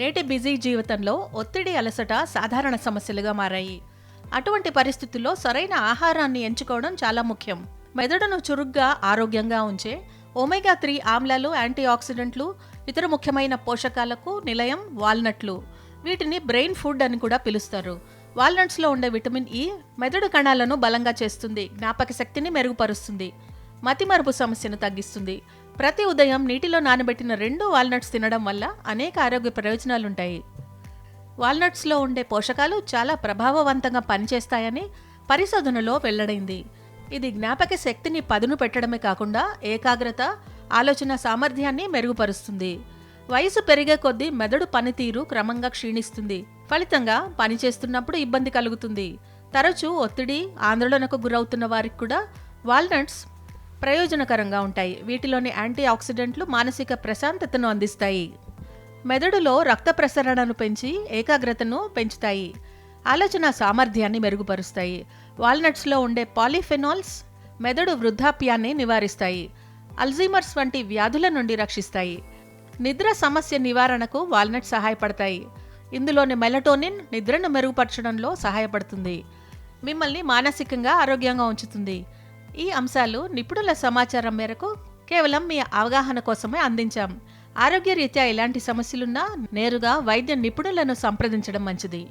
నేటి బిజీ జీవితంలో ఒత్తిడి అలసట సాధారణ సమస్యలుగా మారాయి. అటువంటి పరిస్థితుల్లో సరైన ఆహారాన్ని ఎంచుకోవడం చాలా ముఖ్యం. మెదడును చురుగ్గా ఆరోగ్యంగా ఉంచే ఒమేగా త్రీ ఆమ్లాలు యాంటీ ఆక్సిడెంట్లు ఇతర ముఖ్యమైన పోషకాలకు నిలయం వాల్నట్లు. వీటిని బ్రెయిన్ ఫుడ్ అని కూడా పిలుస్తారు. వాల్నట్స్లో ఉండే విటమిన్ ఇ మెదడు కణాలను బలంగా చేస్తుంది జ్ఞాపక శక్తిని మెరుగుపరుస్తుంది మతిమరుపు సమస్యను తగ్గిస్తుంది. ప్రతి ఉదయం నీటిలో నానబెట్టిన రెండు వాల్నట్స్ తినడం వల్ల అనేక ఆరోగ్య ప్రయోజనాలుంటాయి. వాల్నట్స్లో ఉండే పోషకాలు చాలా ప్రభావవంతంగా పనిచేస్తాయని పరిశోధనలో వెల్లడైంది. ఇది జ్ఞాపక శక్తిని పదును పెట్టడమే కాకుండా ఏకాగ్రత ఆలోచన సామర్థ్యాన్ని మెరుగుపరుస్తుంది. వయసు పెరిగే కొద్దీ మెదడు పనితీరు క్రమంగా క్షీణిస్తుంది. ఫలితంగా పనిచేస్తున్నప్పుడు ఇబ్బంది కలుగుతుంది. తరచూ ఒత్తిడి ఆందోళనకు గురవుతున్న వారికి కూడా వాల్నట్స్ ప్రయోజనకరంగా ఉంటాయి. వీటిలోని యాంటీ ఆక్సిడెంట్లు మానసిక ప్రశాంతతను అందిస్తాయి. మెదడులో రక్త ప్రసరణను పెంచి ఏకాగ్రతను పెంచుతాయి. ఆలోచన సామర్థ్యాన్ని మెరుగుపరుస్తాయి. వాల్నట్స్లో ఉండే పాలిఫెనాల్స్ మెదడు వృద్ధాప్యాన్ని నివారిస్తాయి. అల్జీమర్స్ వంటి వ్యాధుల నుండి రక్షిస్తాయి. నిద్ర సమస్య నివారణకు వాల్నట్ సహాయపడతాయి. ఇందులోని మెలటోనిన్ నిద్రను మెరుగుపరచడంలో సహాయపడుతుంది. మిమ్మల్ని మానసికంగా ఆరోగ్యంగా ఉంచుతుంది. ఈ అంశాలు నిపుణుల సమాచారం మేరకు కేవలం మీ అవగాహన కోసమే అందించాం. ఆరోగ్యరీత్యా ఎలాంటి సమస్యలున్నా నేరుగా వైద్య నిపుణులను సంప్రదించడం మంచిది.